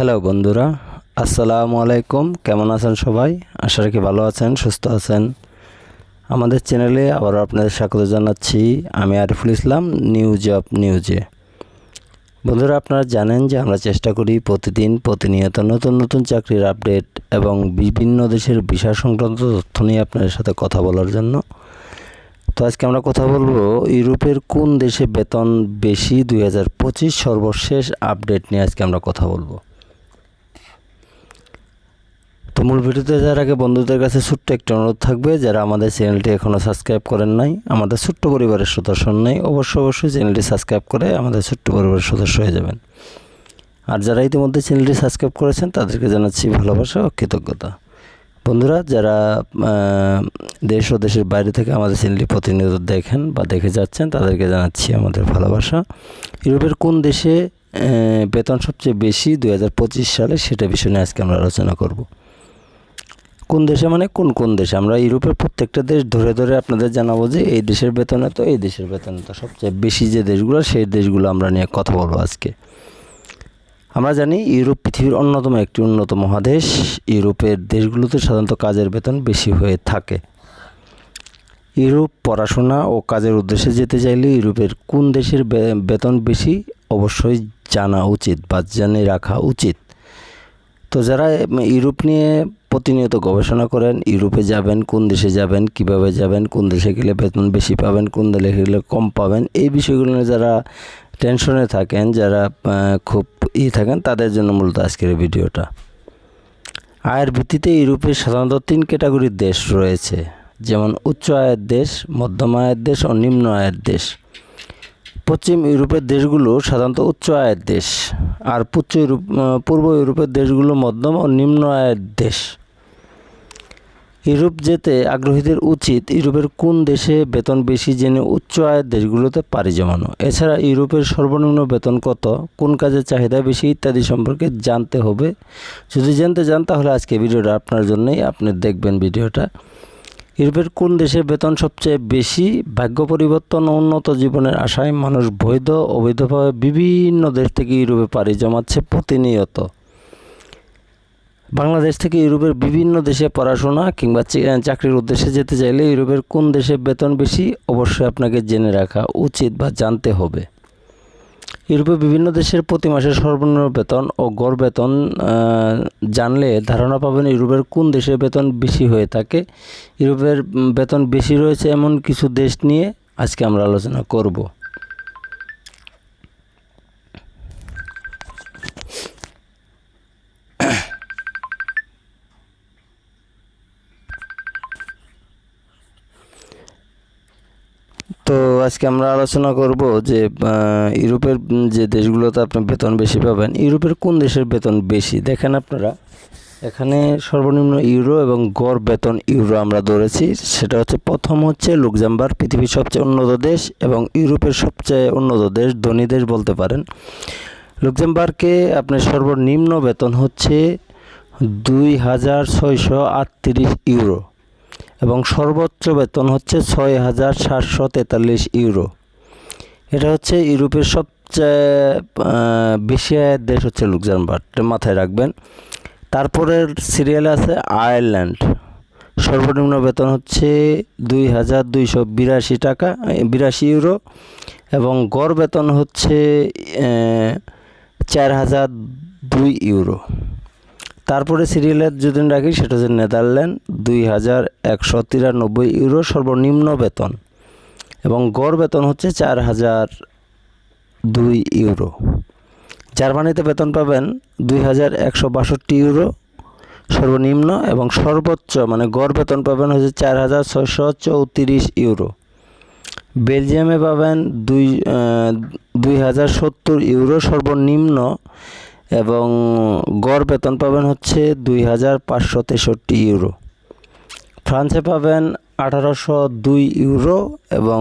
Hello বন্ধুরা, আসসালামু আলাইকুম। কেমন আছেন সবাই? আশা রাখি ভালো আছেন, সুস্থ আছেন। আমাদের চ্যানেলে আবার আপনাদের স্বাগত জানাচ্ছি। আমি আরিফুল ইসলাম, নিউজ অফ নিউজে। বন্ধুরা, আপনারা জানেন যে আমরা চেষ্টা করি প্রতিদিন প্রতিনিয়ত নতুন নতুন চাকরির আপডেট এবং বিভিন্ন দেশের বিষয় সংক্রান্ত তথ্য নিয়ে আপনাদের সাথে কথা বলার জন্য। তো আজকে আমরা কথা বলব ইউরোপের কোন দেশে বেতন বেশি দুই হাজার পঁচিশ সর্বশেষ আপডেট নিয়ে আজকে আমরা কথা বলব। তো মূল ভিডিওতে যাওয়ার আগে বন্ধুদের কাছে ছোট্ট একটা অনুরোধ থাকবে, যারা আমাদের চ্যানেলটি এখনও সাবস্ক্রাইব করেন নাই, আমাদের ছোট্ট পরিবারের সদস্য নেই অবশ্যই অবশ্যই চ্যানেলটি সাবস্ক্রাইব করে আমাদের ছোট্ট পরিবারের সদস্য হয়ে যাবেন। আর যারা ইতিমধ্যে চ্যানেলটি সাবস্ক্রাইব করেছেন, তাদেরকে জানাচ্ছি ভালোবাসা ও কৃতজ্ঞতা। বন্ধুরা, যারা দেশ ও দেশের বাইরে থেকে আমাদের চ্যানেলটি প্রতিনিয়ত দেখেন বা দেখে যাচ্ছেন, তাদেরকে জানাচ্ছি আমাদের ভালোবাসা। ইউরোপের কোন দেশে বেতন সবচেয়ে বেশি দু হাজার পঁচিশ সালে, সেটা বিষয় নিয়ে আজকে আমরা আলোচনা করব। কোন দেশে মানে কোন কোন দেশে? আমরা ইউরোপের প্রত্যেকটা দেশ ধরে ধরে আপনাদের জানাব যে এই দেশের বেতন এত এই দেশের বেতন এত সবচেয়ে বেশি যে দেশগুলো, সেই দেশগুলো আমরা নিয়ে কথা বলব আজকে। আমরা জানি ইউরোপ পৃথিবীর অন্যতম একটি উন্নত মহাদেশ। ইউরোপের দেশগুলোতে সাধারণত কাজের বেতন বেশি হয়ে থাকে। ইউরোপ পড়াশোনা ও কাজের উদ্দেশ্যে যেতে চাইলে ইউরোপের কোন দেশের বেতন বেশি অবশ্যই জানা উচিত বা জেনে রাখা উচিত। তো যারা ইউরোপ নিয়ে প্রতিনিয়ত গবেষণা করেন, ইউরোপে যাবেন, কোন দেশে যাবেন, কীভাবে যাবেন, কোন দেশে গেলে বেতন বেশি পাবেন, কোন দেশে গেলে কম পাবেন, এই বিষয়গুলো নিয়ে যারা টেনশনে থাকেন, যারা খুব ই থাকেন, তাদের জন্য মূলত আজকের ভিডিওটা। আয়ের ভিত্তিতে ইউরোপে সাধারণত তিন ক্যাটাগরির দেশ রয়েছে, যেমন উচ্চ আয়ের দেশ, মধ্যম আয়ের দেশ ও নিম্ন আয়ের দেশ। পশ্চিম ইউরোপের দেশগুলো সাধারণত উচ্চ আয়ের দেশ আর পূর্ব ইউরোপ পূর্ব ইউরোপের দেশগুলো মধ্যম ও নিম্ন আয়ের দেশ। ইউরোপ যেতে আগ্রহীদের উচিত ইউরোপের কোন দেশে বেতন বেশি জেনে উচ্চ আয়ের দেশগুলোতে পাড়ি জমানো। এছাড়া ইউরোপের সর্বনিম্ন বেতন কত, কোন কাজের চাহিদা বেশি ইত্যাদি সম্পর্কে জানতে হবে। যদি জানতে চান তাহলে আজকে ভিডিওটা আপনার জন্যই আপনি দেখবেন ভিডিওটা। ইউরোপের কোন দেশের বেতন সবচেয়ে বেশি? ভাগ্য পরিবর্তন উন্নত জীবনের আশায় মানুষ বৈধ, অবৈধভাবে বিভিন্ন দেশ থেকে ইউরোপে পাড়ি জমাচ্ছে প্রতিনিয়ত। বাংলাদেশ থেকে ইউরোপের বিভিন্ন দেশে পড়াশোনা কিংবা চাকরির উদ্দেশ্যে যেতে চাইলে ইউরোপের কোন দেশে বেতন বেশি? অবশ্যই আপনাকে জেনে রাখা উচিত বা জানতে হবে। ইউরোপে বিভিন্ন দেশের প্রতি মাসে সর্বনিম্ন বেতন ও গড় বেতন জানলে ধারণা পাবেন ইউরোপের কোন দেশের বেতন বেশি হয়ে থাকে। ইউরোপের বেতন বেশি রয়েছে এমন কিছু দেশ নিয়ে আজকে আমরা আলোচনা করব। আজকে আমরা আলোচনা করব যে ইউরোপের যে দেশগুলোতে আপনি বেতন বেশি পাবেন, ইউরোপের কোন দেশের বেতন বেশি? দেখেন আপনারা, এখানে সর্বনিম্ন ইউরো এবং গড় বেতন ইউরো আমরা ধরেছি। সেটা হচ্ছে প্রথম হচ্ছে লুক্সেমবার্গ, পৃথিবীর সবচেয়ে উন্নত দেশ এবং ইউরোপের সবচেয়ে উন্নত দেশ, ধনী দেশ বলতে পারেন। লুক্সেমবার্গে আপনার সর্বনিম্ন বেতন হচ্ছে দুই হাজার ছয়শো আটত্রিশ ইউরো। এবং সর্বোচ্চ বেতন হচ্ছে ছয় হাজার সাতশো তেতাল্লিশ ইউরো। এটা হচ্ছে ইউরোপের সবচেয়ে বেশি আয়ের দেশ হচ্ছে লুক্সেমবার্গ মাথায় রাখবেন। তারপরের সিরিয়ালে আছে আয়ারল্যান্ড। সর্বনিম্ন বেতন হচ্ছে দুই হাজার দুইশো বিরাশি টাকা বিরাশি ইউরো। এবং গড় বেতন হচ্ছে চার হাজার দুই ইউরো। তারপরে সিরিয়ালের যদি রাখি সেটা হচ্ছে নেদারল্যান্ড দুই হাজার একশো তিরানব্বই ইউরো সর্বনিম্ন বেতন এবং গড় বেতন হচ্ছে চার হাজার দুই ইউরো জার্মানিতে বেতন পাবেন দুই হাজার একশো বাষট্টি ইউরো সর্বনিম্ন এবং সর্বোচ্চ মানে গড় বেতন পাবেন হচ্ছে চার হাজার ছয়শো চৌত্রিশ ইউরো বেলজিয়ামে পাবেন দুই দুই হাজার সত্তর ইউরো সর্বনিম্ন এবং গড় বেতন পাবেন হচ্ছে দুই হাজার পাঁচশো তেষট্টি ইউরো। ফ্রান্সে পাবেন আঠারোশো দুই ইউরো এবং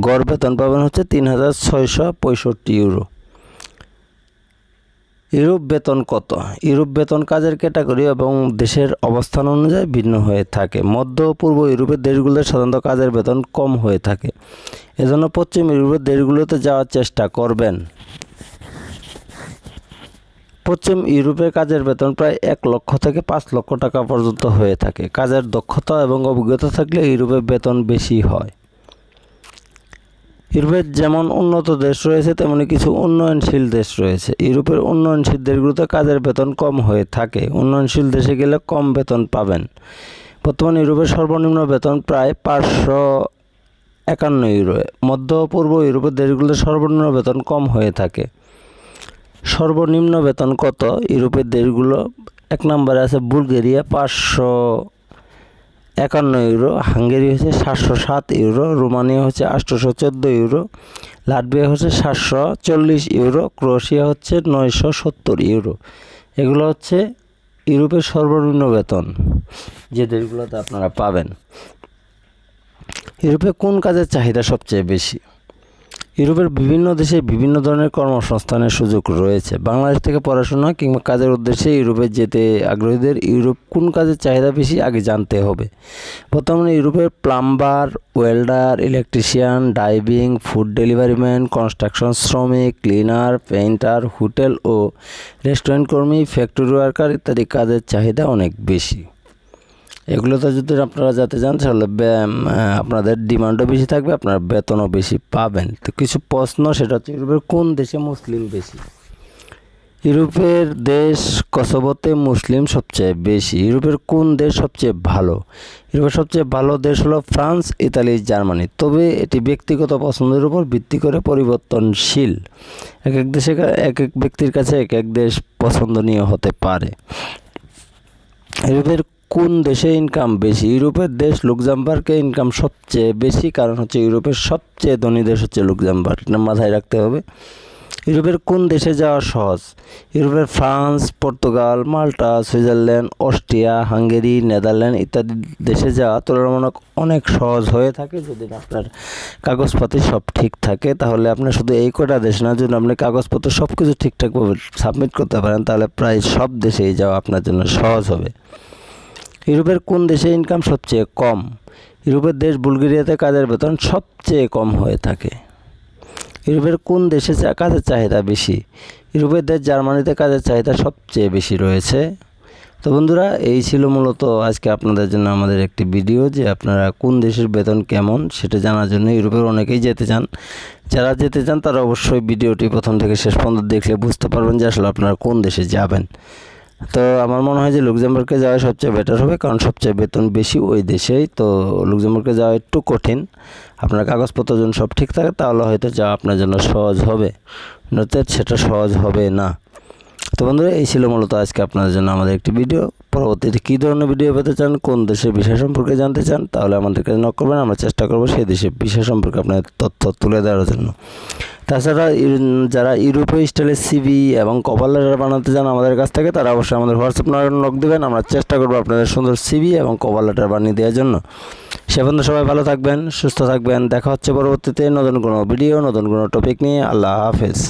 গড় বেতন পাবেন হচ্ছে তিন হাজার ছয়শো পঁয়ষট্টি ইউরো। ইউরোপ বেতন কত? ইউরোপ বেতন কাজের ক্যাটাগরি এবং দেশের অবস্থান অনুযায়ী ভিন্ন হয়ে থাকে। মধ্য পূর্ব ইউরোপের দেশগুলোতে সাধারণত কাজের বেতন কম হয়ে থাকে। এজন্য পশ্চিম ইউরোপের দেশগুলোতে যাওয়ার চেষ্টা করবেন। পশ্চিম ইউরোপে কাজের বেতন প্রায় এক লক্ষ থেকে পাঁচ লক্ষ টাকা পর্যন্ত হয়ে থাকে। কাজের দক্ষতা এবং অভিজ্ঞতা থাকলে ইউরোপে বেতন বেশি হয়। ইউরোপের যেমন উন্নত দেশ রয়েছে, তেমনি কিছু উন্নয়নশীল দেশ রয়েছে। ইউরোপের উন্নয়নশীল দেশগুলোতে কাজের বেতন কম হয়ে থাকে। উন্নয়নশীল দেশে গেলে কম বেতন পাবেন। বর্তমানে ইউরোপের সর্বনিম্ন বেতন প্রায় পাঁচশো একান্ন ইউরো। মধ্য পূর্ব ইউরোপের দেশগুলোতে সর্বনিম্ন বেতন কম হয়ে থাকে। সর্বনিম্ন বেতন কত? ইউরোপের দেশগুলো, এক নম্বরে আছে বুলগেরিয়া, পাঁচশো একান্ন ইউরো, হাঙ্গেরি হচ্ছে সাতশো সাত ইউরো, রোমানিয়া হচ্ছে আটশোশো চোদ্দ ইউরো, লাটভিয়া হচ্ছে সাতশো চল্লিশ ইউরো, ক্রোয়েশিয়া হচ্ছে নয়শো সত্তর ইউরো। এগুলো হচ্ছে ইউরোপের সর্বনিম্ন বেতন, যে দেশগুলোতে আপনারা পাবেন। ইউরোপে কোন কাজের চাহিদা সবচেয়ে বেশি? ইউরোপের বিভিন্ন দেশে বিভিন্ন ধরনের কর্মসংস্থানের সুযোগ রয়েছে। বাংলাদেশ থেকে পড়াশোনা কিংবা কাজের উদ্দেশ্যে ইউরোপে যেতে আগ্রহীদের ইউরোপ কোন কাজের চাহিদা বেশি আগে জানতে হবে। বর্তমানে ইউরোপের plumber, welder, electrician, diving, food delivery man, construction শ্রমিক, ক্লিনার, পেইন্টার, হোটেল ও রেস্টুরেন্ট কর্মী ফ্যাক্টরি ওয়ার্কার ইত্যাদি কাজের চাহিদা অনেক বেশি। এগুলোতে যদি আপনারা যাতে যান তাহলে বে- আহ, আপনাদের ডিমান্ডও বেশি থাকবে আপনার বেতনও বেশি পাবেন। তো কিছু প্রশ্ন সেটা হচ্ছে ইউরোপের কোন দেশে মুসলিম বেশি? ইউরোপের দেশ কসোভোতে মুসলিম সবচেয়ে বেশি। ইউরোপের কোন দেশ সবচেয়ে ভালো? ইউরোপের সবচেয়ে ভালো দেশ হলো ফ্রান্স ইতালি জার্মানি। তবে এটি ব্যক্তিগত পছন্দের উপর ভিত্তি করে পরিবর্তনশীল। এক এক দেশে এক এক ব্যক্তির কাছে এক এক দেশ পছন্দনীয় হতে পারে। ইউরোপের কোন দেশে ইনকাম বেশি? ইউরোপের দেশ লুক্সামবার্গে ইনকাম সবচেয়ে বেশি, কারণ হচ্ছে ইউরোপের সবচেয়ে ধনী দেশ হচ্ছে লুক্সামবার্গ। এটা মাথায় রাখতে হবে। ইউরোপের কোন দেশে যাওয়া সহজ? ইউরোপের France, Portugal, Malta, Switzerland, Austria, Hungary, Netherland ইত্যাদি দেশে যাওয়া তুলনামূলক অনেক সহজ হয়ে থাকে। যদি আপনার কাগজপত্র সব ঠিক থাকে, তাহলে আপনার শুধু এই কটা দেশ না, যদি আপনি কাগজপত্র সব কিছু ঠিকঠাকভাবে সাবমিট করতে পারেন, তাহলে প্রায় সব দেশেই যাওয়া আপনার জন্য সহজ হবে। ইউরোপের কোন দেশে ইনকাম সবচেয়ে কম? ইউরোপের দেশ বুলগেরিয়াতে কাজের বেতন সবচেয়ে কম হয়ে থাকে। ইউরোপের কোন দেশে কাজের চাহিদা বেশি? ইউরোপের দেশ জার্মানিতে কাজের চাহিদা সবচেয়ে বেশি রয়েছে। তো বন্ধুরা, এই ছিল মূলত আজকে আপনাদের জন্য আমাদের একটি ভিডিও যে আপনারা কোন দেশের বেতন কেমন সেটা জানার জন্য ইউরোপের অনেকেই যেতে চান। যারা যেতে চান তারা অবশ্যই ভিডিওটি প্রথম থেকে শেষ পর্যন্ত দেখলে বুঝতে পারবেন যে আসলে আপনারা কোন দেশে যাবেন। তো আমার মনে হয় যে লুক্সেমবার্গে যাওয়া সবচেয়ে বেটার হবে, কারণ সবচেয়ে বেতন বেশি ওই দেশেই। তো লুক্সেমবার্গে যাওয়া একটু কঠিন। আপনার কাগজপত্র যদি সব ঠিক থাকে, তাহলে হয়তো যাওয়া আপনার জন্য সহজ হবে। নচেত সেটা সহজ হবে না। তো বন্ধুরা, এই ছিল মূলত আজকে আপনাদের জন্য আমাদের একটি ভিডিও পরবর্তীতে কী ধরনের ভিডিও পেতে চান, কোন দেশের বিষয় সম্পর্কে জানতে চান, তাহলে আমাদের কাছে নক করবেন। আমরা চেষ্টা করব সেই দেশের বিষয় সম্পর্কে আপনার তথ্য তুলে দেওয়ার জন্য। তাছাড়া যারা ইউরোপীয় স্টাইলের সিবি এবং কভার লেটার বানাতে চান আমাদের কাছ থেকে, তারা অবশ্যই আমাদের হোয়াটসঅ্যাপ নাম্বার নক দেবেন। আমরা চেষ্টা করব আপনাদের সুন্দর সিবি এবং কভার লেটার বানিয়ে দেওয়ার জন্য। সে পর্যন্ত সবাই ভালো থাকবেন, সুস্থ থাকবেন। দেখা হচ্ছে পরবর্তীতে নতুন কোনো ভিডিও নতুন কোনো টপিক নিয়ে। আল্লাহ হাফেজ।